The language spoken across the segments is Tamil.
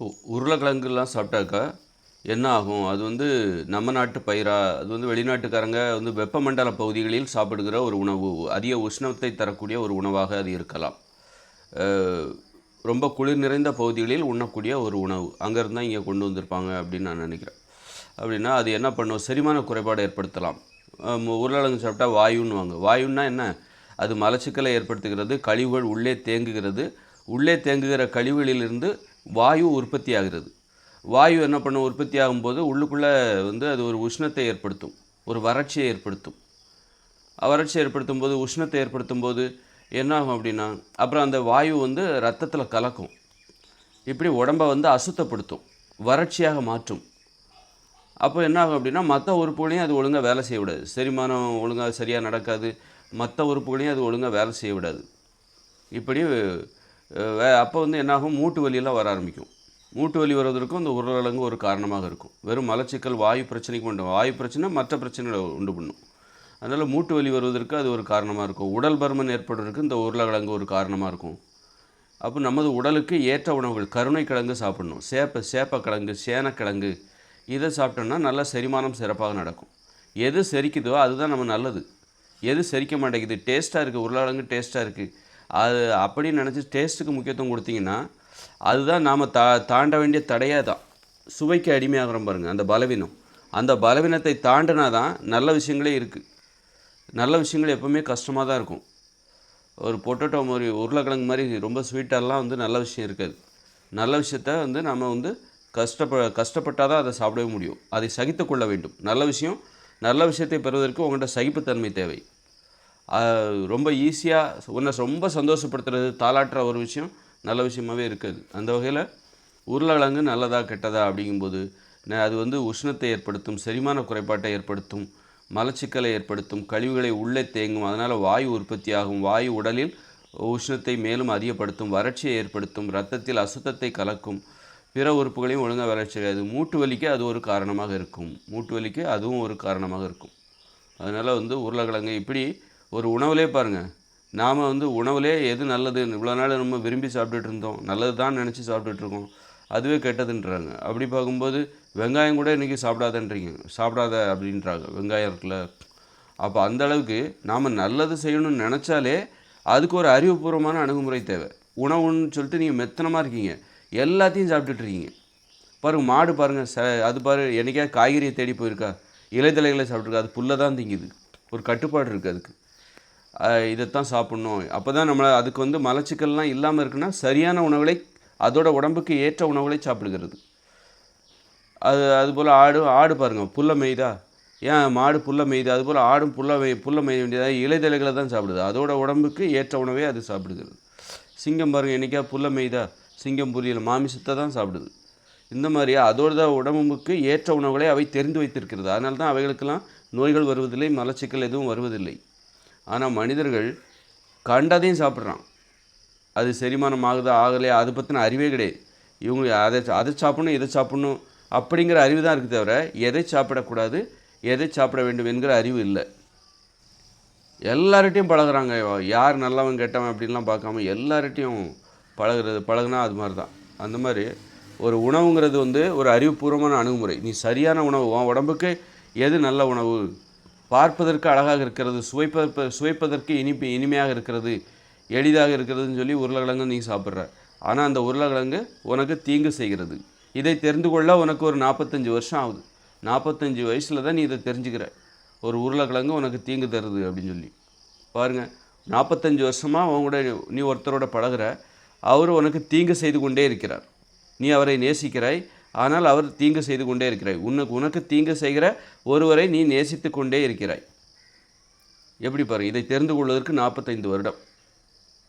உருளைக்கிழங்குலாம் சாப்பிட்டாக்கா என்ன ஆகும்? அது வந்து நம்ம நாட்டு பயிரா? அது வந்து வெளிநாட்டுக்காரங்க வந்து வெப்பமண்டல பகுதிகளில் சாப்பிடுகிற ஒரு உணவு அதிக உஷ்ணத்தை தரக்கூடிய ஒரு உணவாக அது இருக்கலாம். ரொம்ப குளிர் நிறைந்த பகுதிகளில் உண்ணக்கூடிய ஒரு உணவு. அங்கேருந்து தான் இங்கே கொண்டு வந்திருப்பாங்க அப்படின்னு நான் நினைக்கிறேன். அப்படின்னா அது என்ன பண்ணும்? செரிமான குறைபாடு ஏற்படுத்தலாம். உருளைக்கிழங்கு சாப்பிட்டா வாயுன்னுவாங்க. வாயுன்னா என்ன? அது மலச்சிக்கலை ஏற்படுத்துகிறது கழிவுகள் உள்ளே தேங்குகிறது. உள்ளே தேங்குகிற கழிவுகளிலிருந்து வாயு உற்பத்தி ஆகிறது வாயு என்ன பண்ணும்? உற்பத்தி ஆகும்போது உள்ளுக்குள்ளே வந்து அது ஒரு உஷ்ணத்தை ஏற்படுத்தும். ஒரு வறட்சியை ஏற்படுத்தும். வறட்சி ஏற்படுத்தும் போது உஷ்ணத்தை ஏற்படுத்தும் போது என்னாகும் அப்படின்னா அப்புறம் அந்த வாயு வந்து ரத்தத்தில் கலக்கும். இப்படி உடம்பை வந்து அசுத்தப்படுத்தும். வறட்சியாக மாற்றும். அப்போ என்னாகும் அப்படின்னா மற்ற உறுப்புகளையும் அது ஒழுங்காக வேலை செய்ய விடாது செரிமானம் ஒழுங்காக சரியாக நடக்காது. மற்ற உறுப்புகளையும் அது ஒழுங்காக வேலை செய்ய விடாது இப்படி அப்போ வந்து என்னாகும்? மூட்டு வலியெல்லாம் வர ஆரம்பிக்கும். மூட்டு வலி வருவதற்கும் இந்த உருளைக்கிழங்கு ஒரு காரணமாக இருக்கும். வெறும் மலச்சிக்கல் வாயு பிரச்சனைக்கு உண்டு வாயு பிரச்சனை மற்ற பிரச்சனைகளை உண்டு பண்ணும். அதனால் மூட்டு வலி வருவதற்கு அது ஒரு காரணமாக இருக்கும். உடல் பருமன் ஏற்படுவதற்கு இந்த உருளைக்கிழங்கு ஒரு காரணமாக இருக்கும். அப்போ நமது உடலுக்கு ஏற்ற உணவுகள் கருணை கிழங்கு சாப்பிடணும். சேப்ப சேப்பக்கிழங்கு சேனக்கிழங்கு இதை சாப்பிட்டோம்னா நல்ல செரிமானம் சிறப்பாக நடக்கும். எது செரிக்குதோ அதுதான் நம்ம நல்லது. எது செரிக்க மாட்டேங்குது? டேஸ்ட்டாக இருக்குது உருளைக்கிழங்கு டேஸ்ட்டாக இருக்குது அது அப்படின்னு நினச்சி டேஸ்ட்டுக்கு முக்கியத்துவம் கொடுத்தீங்கன்னா அதுதான் நாம் தா தாண்ட வேண்டிய தடையாக தான் சுவைக்கு அடிமையாகிறோம் பாருங்கள் அந்த பலவீனம். அந்த பலவீனத்தை தாண்டினா தான் நல்ல விஷயங்களே இருக்குது நல்ல விஷயங்கள் எப்போவுமே கஷ்டமாக தான் இருக்கும். ஒரு பொட்டேட்டோ மாதிரி உருளைக்கிழங்கு மாதிரி ரொம்ப ஸ்வீட்டெல்லாம் வந்து நல்ல விஷயம் இருக்காது. நல்ல விஷயத்த வந்து நம்ம வந்து கஷ்டப்ப கஷ்டப்பட்டால் தான் அதை சாப்பிடவே முடியும். அதை சகித்து கொள்ள வேண்டும். நல்ல விஷயம் நல்ல விஷயத்தை பெறுவதற்கு உங்கள்கிட்ட சகிப்புத்தன்மை தேவை. ரொம்ப ஈஸியாக உன்னை ரொம்ப சந்தோஷப்படுத்துறது தாளாட்டுற ஒரு விஷயம் நல்ல விஷயமாவே இருக்காது. அந்த வகையில் உருளைக்கிழங்கு நல்லதா கெட்டதா அப்படிங்கும்போது ந- அது வந்து உஷ்ணத்தை ஏற்படுத்தும் செரிமான குறைபாட்டை ஏற்படுத்தும் மலச்சிக்கலை ஏற்படுத்தும் கழிவுகளை உள்ளே தேங்கும் அதனால் வாயு உற்பத்தியாகும் வாயு உடலில் உஷ்ணத்தை மேலும் அதிகப்படுத்தும் வறட்சியை ஏற்படுத்தும் ரத்தத்தில் அசுத்தத்தை கலக்கும் பிற உறுப்புகளையும் ஒழுங்காக வேலை செய்யாது மூட்டு வலிக்கு அது ஒரு காரணமாக இருக்கும். மூட்டு வலிக்கு அதுவும் ஒரு காரணமாக இருக்கும். அதனால் வந்து உருளைக்கிழங்கு இப்படி ஒரு உணவுலே பாருங்கள் நாம் வந்து உணவுலே எது நல்லது? இவ்வளோ நாள் நம்ம விரும்பி சாப்பிட்டுட்டு இருந்தோம். நல்லது தான் நினச்சி சாப்பிட்டுட்ருக்கோம் அதுவே கெட்டதுன்றாங்க. அப்படி பார்க்கும்போது வெங்காயம் கூட இன்றைக்கி சாப்பிடாதன்றீங்க. சாப்பிடாத அப்படின்றாங்க. வெங்காயம் இருக்குல்ல. அப்போ அந்த அளவுக்கு நாம் நல்லது செய்யணும்னு நினச்சாலே அதுக்கு ஒரு அறிவுபூர்வமான அணுகுமுறை தேவை. உணவுன்னு சொல்லிட்டு நீங்கள் மெத்தனமாக இருக்கீங்க. எல்லாத்தையும் சாப்பிட்டுட்ருக்கீங்க பாருங்கள் மாடு பாருங்கள் ச அது பாரு என்னைக்கா காய்கறியை தேடி போயிருக்கா? இலைத்தலைகளை சாப்பிட்ருக்கா அது புல்லை தான் திங்குது. ஒரு கட்டுப்பாடு இருக்குது அதுக்கு. இதைத்தான் சாப்பிட்ணும். அப்போ தான் நம்மளை அதுக்கு வந்து மலச்சிக்கல்லாம் இல்லாமல் இருக்குன்னா சரியான உணவுகளை அதோட உடம்புக்கு ஏற்ற உணவுகளை சாப்பிடுகிறது. அது அதுபோல் ஆடு ஆடு பாருங்கள் புல்லை மேய்தா? ஏன் மாடு புல்லை மேய்து? அதுபோல் ஆடும் புல்லை மெய் புல்லை மேய வேண்டியதாக இலைதலைகளை தான் சாப்பிடுது. அதோட உடம்புக்கு ஏற்ற உணவே அது சாப்பிடுகிறது. சிங்கம் பாருங்கள் என்றைக்கா புல்லை மேய்தா? சிங்கம் புரியல மாமிசத்தை தான் சாப்பிடுது. இந்த மாதிரி அதோட உடம்புக்கு ஏற்ற உணவுகளை அவை தெரிந்து வைத்திருக்கிறது. அதனால தான் அவைகளுக்கெல்லாம் நோய்கள் வருவதில்லை மலச்சிக்கல் எதுவும் வருவதில்லை. ஆனால் மனிதர்கள் கண்டதையும் சாப்பிட்றான். அது செரிமானம் ஆகுதா ஆகலையா? அதை பற்றின அறிவே கிடையாது. இவங்க அதை அதை சாப்பிடணும் இதை சாப்பிடணும் அப்படிங்கிற அறிவு தான் இருக்குது தவிர எதை சாப்பிடக்கூடாது எதை சாப்பிட வேண்டும் என்கிற அறிவு இல்லை. எல்லார்கிட்டையும் பழகுறாங்க. யார் நல்லவன் கெட்டவன் அப்படின்லாம் பார்க்காம எல்லார்கிட்டையும் பழகுறது பழகுனா அது மாதிரி தான் அந்த மாதிரி ஒரு உணவுங்கிறது வந்து ஒரு அறிவுபூர்வமான அணுகுமுறை. நீ சரியான உணவு உன் உடம்புக்கு எது நல்ல உணவு? பார்ப்பதற்கு அழகாக இருக்கிறது சுவைப்ப சுவைப்பதற்கு இனிப்பு இனிமையாக இருக்கிறது எளிதாக இருக்கிறதுன்னு சொல்லி உருளைக்கிழங்கு நீ சாப்பிட்ற. ஆனால் அந்த உருளைக்கிழங்கு உனக்கு தீங்கு செய்கிறது. இதை தெரிந்து கொள்ள உனக்கு ஒரு நாற்பத்தஞ்சு வருஷம் ஆகுது. நாற்பத்தஞ்சு வயசில் தான் நீ இதை தெரிஞ்சுக்கிற. ஒரு உருளைக்கிழங்கு உனக்கு தீங்கு தருது அப்படின்னு சொல்லி. பாருங்கள் நாற்பத்தஞ்சு வருஷமாக உன் கூட நீ ஒருத்தரோட பழகுற. அவர் உனக்கு தீங்கு செய்து கொண்டே இருக்கிறார். நீ அவரை நேசிக்கிறாய். ஆனால் அவர் தீங்கு செய்து கொண்டே இருக்கிறாய். உனக்கு உனக்கு தீங்கு செய்கிற ஒருவரை நீ நேசித்து கொண்டே இருக்கிறாய். எப்படி பாரு இதை தெரிந்து கொள்வதற்கு நாற்பத்தைந்து வருடம்.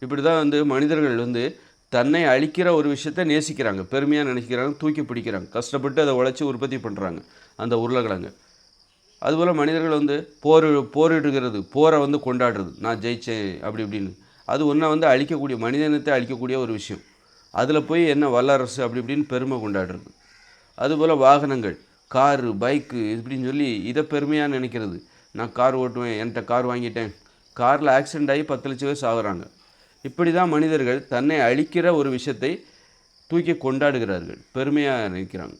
இப்படி தான் வந்து மனிதர்கள் வந்து தன்னை அழிக்கிற ஒரு விஷயத்தை நேசிக்கிறாங்க. பெருமையாக நினைக்கிறாங்க தூக்கி பிடிக்கிறாங்க. கஷ்டப்பட்டு அதை உழைச்சி உற்பத்தி பண்ணுறாங்க அந்த உருளைக்கிழங்கு. அதுபோல் மனிதர்கள் வந்து போர் போரிடுகிறது போரை வந்து கொண்டாடுறது. நான் ஜெயிச்சேன் அப்படி இப்படின்னு. அது ஒன்றை வந்து அழிக்கக்கூடிய மனிதனத்தை அழிக்கக்கூடிய ஒரு விஷயம். அதில் போய் என்ன வல்லரசு அப்படி இப்படின்னு பெருமை கொண்டாடுறது. அதுபோல் வாகனங்கள் காரு பைக்கு இப்படின்னு சொல்லி இதை பெருமையாக நினைக்கிறது. நான் கார் ஓட்டுவேன் என்கிட்ட கார் வாங்கிட்டேன். காரில் ஆக்சிடெண்ட் ஆகி பத்து லட்சம் பேர் சாகுறாங்க. இப்படி தான் மனிதர்கள் தன்னை அழிக்கிற ஒரு விஷயத்தை தூக்கி கொண்டாடுகிறார்கள். பெருமையாக நினைக்கிறாங்க.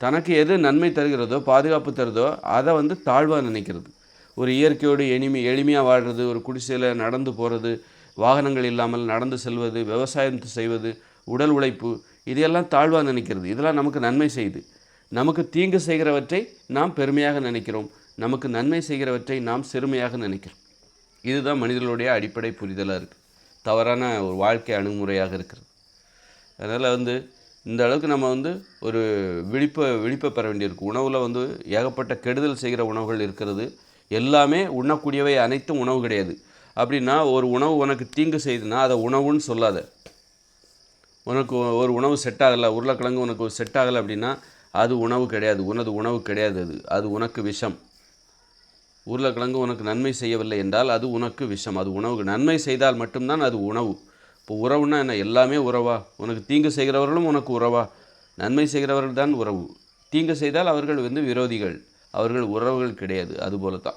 தனக்கு எது நன்மை தருகிறதோ பாதுகாப்பு தருதோ அதை வந்து தாழ்வாக நினைக்கிறது. ஒரு இயற்கையோடு எளிமை எளிமையாக வாழ்கிறது ஒரு குடிசையில் நடந்து போகிறது வாகனங்கள் இல்லாமல் நடந்து செல்வது விவசாயம் செய்வது உடல் உழைப்பு இதையெல்லாம் தாழ்வாக நினைக்கிறது. இதெல்லாம் நமக்கு நன்மை செய்து. நமக்கு தீங்கு செய்கிறவற்றை நாம் பெருமையாக நினைக்கிறோம். நமக்கு நன்மை செய்கிறவற்றை நாம் சிறுமையாக நினைக்கிறோம். இதுதான் மனிதர்களுடைய அடிப்படை புரிதலாக இருக்குது தவறான ஒரு வாழ்க்கை அணுகுமுறையாக இருக்கிறது. அதனால் வந்து இந்த அளவுக்கு நம்ம வந்து ஒரு விழிப்பை விழிப்பை பெற வேண்டியிருக்கு. உணவில் வந்து ஏகப்பட்ட கெடுதல் செய்கிற உணவுகள் இருக்கிறது. எல்லாமே உண்ணக்கூடியவை அனைத்தும் உணவு கிடையாது. அப்படின்னா ஒரு உணவு உனக்கு தீங்கு செய்யுதுன்னா அதை உணவுன்னு சொல்லாத. உனக்கு ஒரு உணவு செட் ஆகலை உருளைக்கிழங்கு உனக்கு செட் ஆகலை அப்படின்னா அது உணவு கிடையாது. உனது உணவு கிடையாது அது. அது உனக்கு விஷம். உருளைக்கிழங்கு உனக்கு நன்மை செய்யவில்லை என்றால் அது உனக்கு விஷம். அது உணவுக்கு நன்மை செய்தால் மட்டும்தான் அது உணவு. இப்போ உறவுன்னா என்ன? எல்லாமே உறவா? உனக்கு தீங்கு செய்கிறவர்களும் உனக்கு உறவா? நன்மை செய்கிறவர்கள் தான் உறவு. தீங்கு செய்தால் அவர்கள் வந்து விரோதிகள். அவர்கள் உறவுகள் கிடையாது. அதுபோல தான்